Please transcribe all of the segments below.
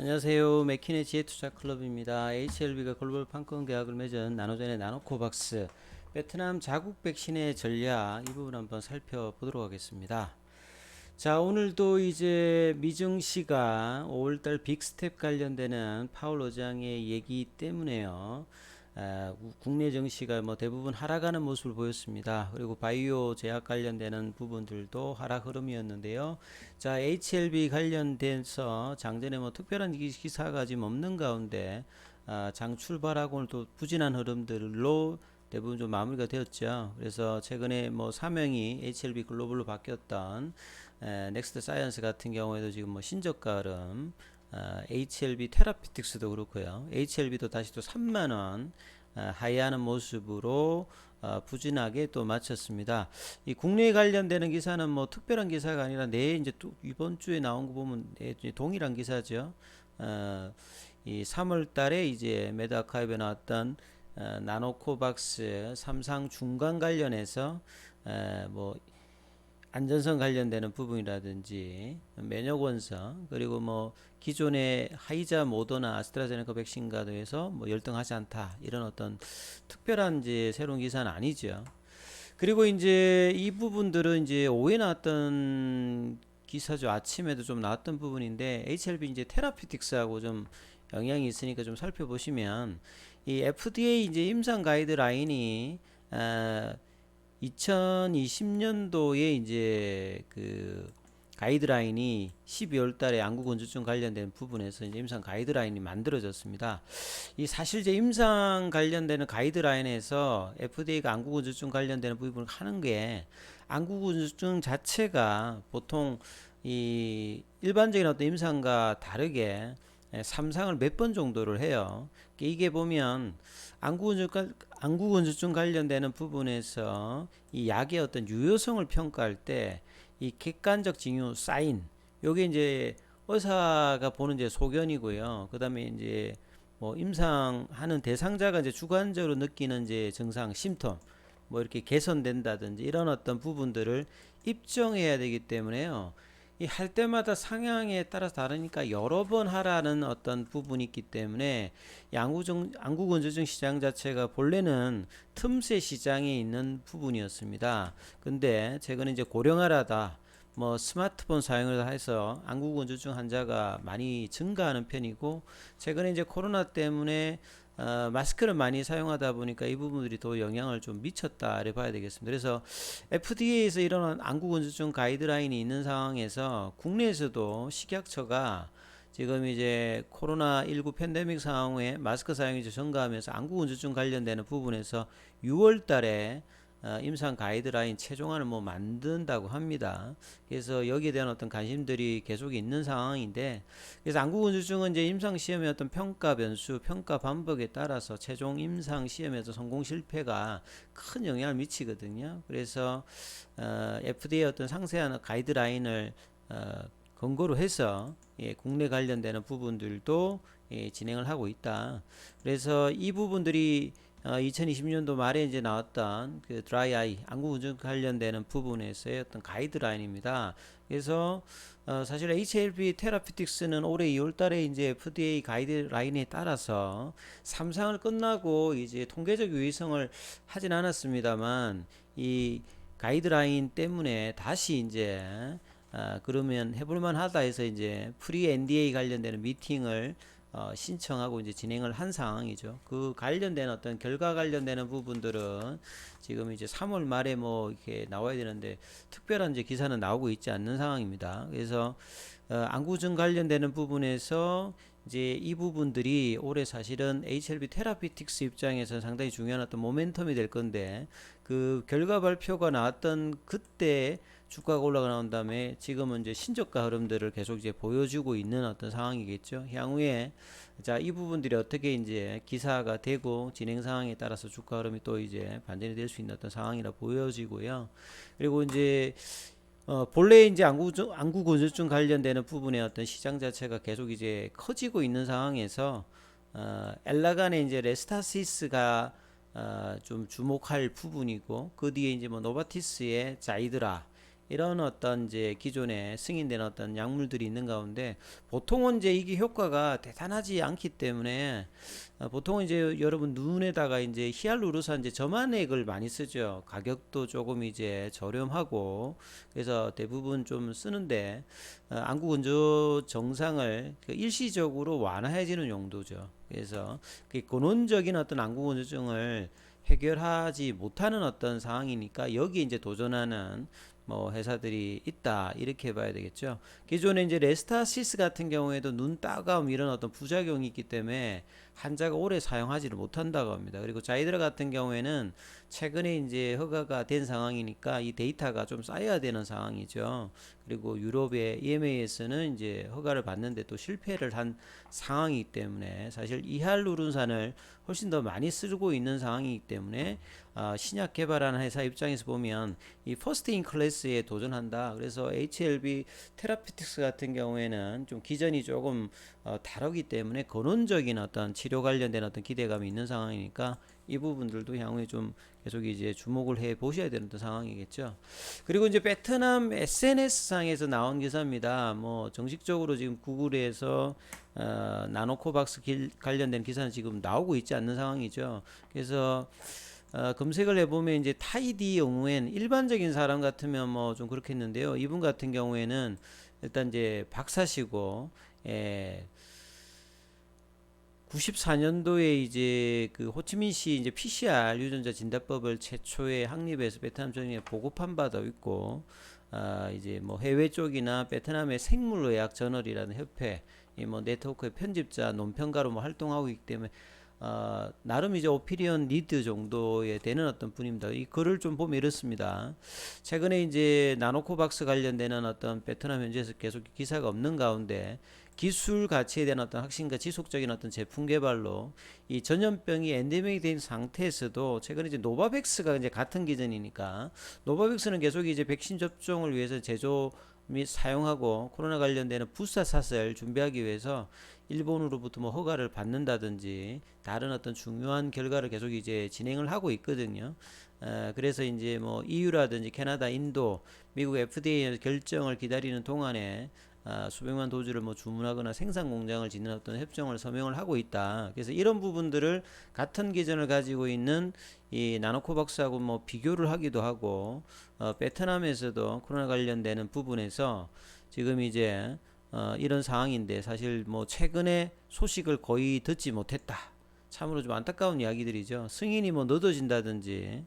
안녕하세요. 맥킨의 지혜투자 클럽입니다. HLB가 글로벌 판권 계약을 맺은 나노젠의 나노코박스 베트남 자국 백신의 전략 이 부분 한번 살펴보도록 하겠습니다. 자, 오늘도 이제 미정 씨가 5월달 빅스텝 관련되는 파월 의장의 얘기 때문에요. 국내 증시가 뭐 대부분 하락하는 모습을 보였습니다. 그리고 바이오 제약 관련되는 부분들도 하락 흐름이었는데요. 자, HLB 관련돼서 장전에 뭐 특별한 기- 기사가 지금 없는 가운데 아, 장 출발하고는 또 부진한 흐름들로 대부분 좀 마무리가 되었죠. 그래서 최근에 뭐 사명이 HLB 글로벌로 바뀌었던 에, 넥스트 사이언스 같은 경우에도 지금 뭐 신저가 흐름, 아, HLB 테라피틱스도 그렇고요. HLB도 다시 또 3만 원 아, 하이하는 모습으로 어, 부진하게 또 마쳤습니다. 이 국내 관련되는 기사는 뭐 특별한 기사가 아니라 내일 이제 또 이번 주에 나온 거 보면 내- 동일한 기사죠. 어, 이 3월 달에 이제 메다카이브에 나왔던 어, 나노코박스 삼상 중간 관련해서 어, 뭐 안전성 관련되는 부분이라든지 면역 원성 그리고 뭐 기존의 하이자 모더나 아스트라제네카 백신과 더해서 뭐 열등하지 않다 이런 어떤 특별한 이제 새로운 기사는 아니죠. 그리고 이제 이 부분들은 이제 오해 나왔던 기사죠. 아침에도 좀 나왔던 부분인데 HLB 이제 테라피틱스하고 좀 영향이 있으니까 좀 살펴보시면 이 FDA 이제 임상 가이드라인이 아, 2020년도에 이제 그 가이드라인이 12월 달에 안구 건조증 관련된 부분에서 이제 임상 가이드라인이 만들어졌습니다. 이 사실 이제 임상 관련되는 가이드라인에서 FDA가 안구 건조증 관련되는 부분을 하는 게 안구 건조증 자체가 보통 이 일반적인 어떤 임상과 다르게 예, 삼상을 몇 번 정도를 해요. 이게 보면 안구건조증 관련되는 부분에서 이 약의 어떤 유효성을 평가할 때 이 객관적 징후 사인 요게 이제 의사가 보는 이제 소견이고요. 그다음에 이제 뭐 임상하는 대상자가 이제 주관적으로 느끼는 이제 증상 심통 뭐 이렇게 개선된다든지 이런 어떤 부분들을 입증해야 되기 때문에요. 이 할 때마다 상향에 따라서 다르니까 여러 번 하라는 어떤 부분이 있기 때문에 양구증 안구건조증 시장 자체가 본래는 틈새 시장에 있는 부분이었습니다. 근데 최근에 이제 고령화라다 뭐 스마트폰 사용을 해서 안구건조증 환자가 많이 증가하는 편이고 최근에 이제 코로나 때문에 어, 마스크를 많이 사용하다 보니까 이 부분들이 더 영향을 좀 미쳤다를 봐야 되겠습니다. 그래서 FDA에서 이런 안구건조증 가이드라인이 있는 상황에서 국내에서도 식약처가 지금 이제 코로나 19 팬데믹 상황에 마스크 사용이 증가하면서 안구건조증 관련되는 부분에서 6월 달에 어, 임상 가이드라인 최종안을 뭐 만든다고 합니다. 그래서 여기에 대한 어떤 관심들이 계속 있는 상황인데 그래서 안구건조증은 이제 임상 시험의 어떤 평가 변수, 평가 반복에 따라서 최종 임상 시험에서 성공 실패가 큰 영향을 미치거든요. 그래서 어, FDA 어떤 상세한 가이드라인을 어, 근거로 해서 예, 국내 관련되는 부분들도 예, 진행을 하고 있다. 그래서 이 부분들이 어, 2020년도 말에 이제 나왔던 그 드라이 아이 안구 운전 관련되는 부분에서의 어떤 가이드라인입니다. 그래서 어, 사실 HLB 테라피틱스는 올해 2월 달에 이제 FDA 가이드라인에 따라서 삼상을 끝나고 이제 통계적 유의성을 하진 않았습니다만 이 가이드라인 때문에 다시 이제 아, 그러면 해볼만 하다 해서 이제 프리 NDA 관련되는 미팅을 어, 신청하고 이제 진행을 한 상황이죠. 그 관련된 어떤 결과 관련되는 부분들은 지금 이제 3월 말에 뭐 이렇게 나와야 되는데 특별한 이제 기사는 나오고 있지 않는 상황입니다. 그래서 어, 안구증 관련되는 부분에서 이제 이 부분들이 올해 사실은 HLB 테라피틱스 입장에서 상당히 중요한 어떤 모멘텀이 될 건데 그 결과 발표가 나왔던 그때 주가가 올라가 나온 다음에 지금은 이제 신저가 흐름들을 계속 이제 보여주고 있는 어떤 상황이겠죠. 향후에 자, 이 부분들이 어떻게 이제 기사가 되고 진행 상황에 따라서 주가 흐름이 또 이제 반전이 될 수 있는 어떤 상황이라 보여지고요. 그리고 이제 어, 본래 이제 안구 건조증 관련되는 부분의 어떤 시장 자체가 계속 이제 커지고 있는 상황에서 어, 엘라간의 이제 레스타시스가 어, 좀 주목할 부분이고 그 뒤에 이제 뭐 노바티스의 자이드라 이런 어떤 이제 기존에 승인된 어떤 약물들이 있는 가운데 보통은 이제 이게 효과가 대단하지 않기 때문에 어, 보통은 이제 여러분 눈에다가 이제 히알루로산 이제 점안액을 많이 쓰죠. 가격도 조금 이제 저렴하고 그래서 대부분 좀 쓰는데 어, 안구 건조 정상을 그 일시적으로 완화해주는 용도죠. 그래서 그 근원적인 어떤 안구 건조증을 해결하지 못하는 어떤 상황이니까 여기에 이제 도전하는 뭐 회사들이 있다 이렇게 봐야 되겠죠. 기존에 이제 레스타시스 같은 경우에도 눈 따가움 이런 어떤 부작용이 있기 때문에 환자가 오래 사용하지를 못한다고 합니다. 그리고 자이드라 같은 경우에는 최근에 이제 허가가 된 상황이니까 이 데이터가 좀 쌓여야 되는 상황이죠. 그리고 유럽의 EMA에서는 이제 허가를 받는데 또 실패를 한 상황이기 때문에 사실 이할루론산을 훨씬 더 많이 쓰고 있는 상황이기 때문에 아, 신약 개발하는 회사 입장에서 보면 이 퍼스트 인 클래스에 도전한다. 그래서 HLB 테라피틱스 같은 경우에는 좀 기전이 조금 어, 다르기 때문에 근원적인 어떤 치료 관련된 어떤 기대감이 있는 상황이니까 이 부분들도 향후에 좀 계속 이제 주목을 해 보셔야 되는 상황이겠죠. 그리고 이제 베트남 SNS 상에서 나온 기사입니다. 뭐 정식적으로 지금 구글에서 어, 나노코박스 길, 관련된 기사는 지금 나오고 있지 않는 상황이죠. 그래서 어, 검색을 해보면 이제 타이디 영우엔 일반적인 사람 같으면 뭐 좀 그렇겠는데요. 이분 같은 경우에는 일단 이제 박사시고 예, 94년도에 이제 그 호치민시 이제 PCR 유전자 진단법을 최초에 확립해서 베트남 정부에 보고판 받아 있고 아 이제 뭐 해외 쪽이나 베트남의 생물의학 저널이라는 협회 이 뭐 네트워크의 편집자 논평가로 뭐 활동하고 있기 때문에 어, 나름 이제 오피리언 리드 정도에 되는 어떤 분입니다. 이 글을 좀 보면 이렇습니다. 최근에 이제 나노코박스 관련되는 어떤 베트남 현지에서 계속 기사가 없는 가운데 기술 가치에 대한 어떤 확신과 지속적인 어떤 제품 개발로 이 전염병이 엔데믹이 된 상태에서도 최근에 이제 노바백스가 이제 같은 기전이니까 노바백스는 계속 이제 백신 접종을 위해서 제조 및 사용하고 코로나 관련되는 부사 샷을 준비하기 위해서 일본으로부터 뭐 허가를 받는다든지 다른 어떤 중요한 결과를 계속 이제 진행을 하고 있거든요. 어, 그래서 이제 뭐 EU라든지 캐나다, 인도, 미국 FDA 결정을 기다리는 동안에 아, 수백만 도주를 뭐 주문하거나 생산 공장을 짓는 어떤 협정을 서명을 하고 있다. 그래서 이런 부분들을 같은 기전을 가지고 있는 이 나노코박스하고 뭐 비교를 하기도 하고 어, 베트남에서도 코로나 관련되는 부분에서 지금 이제 어, 이런 상황인데 사실 뭐 최근에 소식을 거의 듣지 못했다. 참으로 좀 안타까운 이야기들이죠. 승인이 뭐 늦어진다든지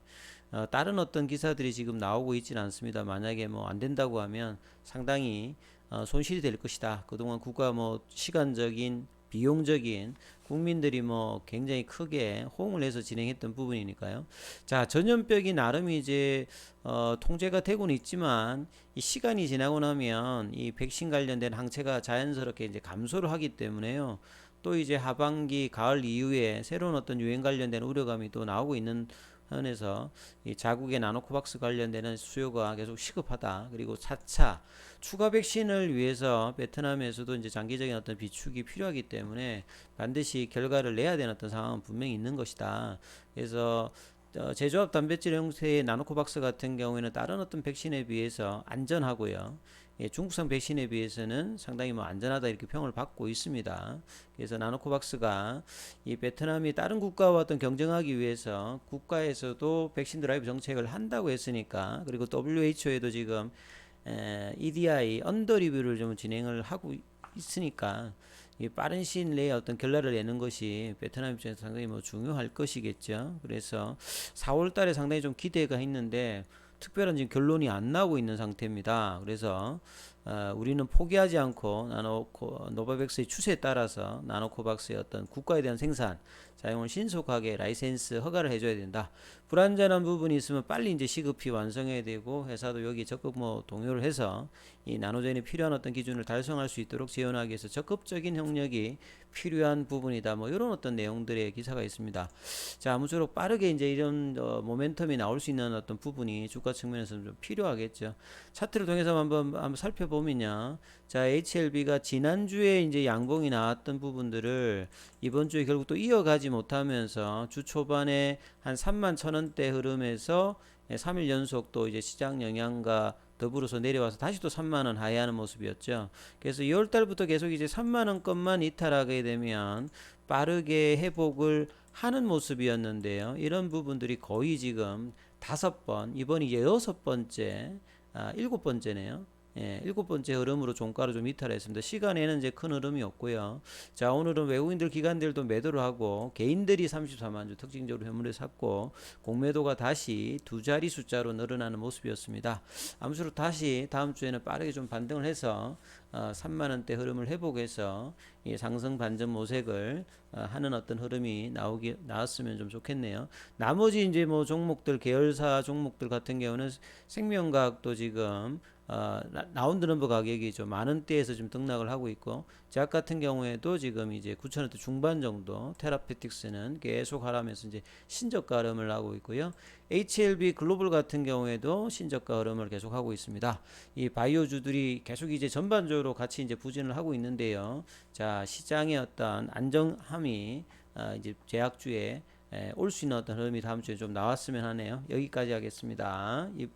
어, 다른 어떤 기사들이 지금 나오고 있지는 않습니다. 만약에 뭐 안 된다고 하면 상당히 어, 손실이 될 것이다. 그동안 국가 뭐 시간적인 비용적인 국민들이 뭐 굉장히 크게 호응을 해서 진행했던 부분이니까요. 자, 전염병이 나름 이제 어, 통제가 되고는 있지만 이 시간이 지나고 나면 이 백신 관련된 항체가 자연스럽게 이제 감소를 하기 때문에요. 또 이제 하반기 가을 이후에 새로운 어떤 유행 관련된 우려감이 또 나오고 있는 현에서 이 자국의 나노코박스 관련되는 수요가 계속 시급하다. 그리고 4차 추가 백신을 위해서 베트남에서도 이제 장기적인 어떤 비축이 필요하기 때문에 반드시 결과를 내야 되는 어떤 상황은 분명히 있는 것이다. 그래서 어, 제조합 단백질 형태의 나노코박스 같은 경우에는 다른 어떤 백신에 비해서 안전하고요. 예, 중국산 백신에 비해서는 상당히 뭐 안전하다 이렇게 평을 받고 있습니다. 그래서 나노코박스가 이 베트남이 다른 국가와 어떤 경쟁하기 위해서 국가에서도 백신 드라이브 정책을 한다고 했으니까 그리고 WHO에도 지금 에, EDI 언더 리뷰를 좀 진행을 하고 있으니까 이 빠른 시일 내에 어떤 결과를 내는 것이 베트남 입장에서 상당히 뭐 중요할 것이겠죠. 그래서 4월 달에 상당히 좀 기대가 있는데 특별한 지금 결론이 안 나오고 있는 상태입니다. 그래서 어, 우리는 포기하지 않고 나노 노바백스의 추세에 따라서 나노코박스의 어떤 국가에 대한 생산 사용을 신속하게 라이센스 허가를 해줘야 된다. 불안전한 부분이 있으면 빨리 이제 시급히 완성해야 되고 회사도 여기 적극 뭐 동요를 해서 이 나노젠이 필요한 어떤 기준을 달성할 수 있도록 지원하기 위해서 적극적인 협력이 필요한 부분이다. 뭐 이런 어떤 내용들의 기사가 있습니다. 자, 아무쪼록 빠르게 이제 이런 어, 모멘텀이 나올 수 있는 어떤 부분이 주가 측면에서 좀 필요하겠죠. 차트를 통해서 한번 한번 살펴보면요. 자, HLB가 지난주에 이제 양봉이 나왔던 부분들을 이번 주에 결국 또 이어가지 못하면서 주 초반에 한 3만 천 원대 흐름에서 3일 연속 또 이제 시장 영향과 더불어서 내려와서 다시 또 3만 원 하회하는 모습이었죠. 그래서 2월 달부터 계속 이제 3만 원권만 이탈하게 되면 빠르게 회복을 하는 모습이었는데요. 이런 부분들이 거의 지금 다섯 번, 이번이 여섯 번째, 아, 일곱 번째네요. 예, 일곱 번째 흐름으로 종가를 좀 이탈했습니다. 시간에는 이제 큰 흐름이 없고요. 자, 오늘은 외국인들 기관들도 매도를 하고 개인들이 34만 주 특징적으로 현물을 샀고 공매도가 다시 두 자리 숫자로 늘어나는 모습이었습니다. 아무쪼록 다시 다음 주에는 빠르게 좀 반등을 해서 어, 3만 원대 흐름을 회복해서 이 상승 반전 모색을 어, 하는 어떤 흐름이 나오기 나왔으면 좀 좋겠네요. 나머지 이제 뭐 종목들 계열사 종목들 같은 경우는 생명과학도 지금 어, 라- 라운드 넘버 가격이 좀만 원대에서 좀 등락을 하고 있고 제약 같은 경우에도 지금 이제 9천 원대 중반 정도 테라페틱스는 계속 하라면서 이제 신저가 흐름을 하고 있고요. HLB 글로벌 같은 경우에도 신저가 흐름을 계속 하고 있습니다. 이 바이오주들이 계속 이제 전반적으로 같이 이제 부진을 하고 있는데요. 자 시장의 어떤 안정함이 어, 이제 제약주에 올 수 있는 어떤 흐름이 다음 주에 좀 나왔으면 하네요. 여기까지 하겠습니다. 이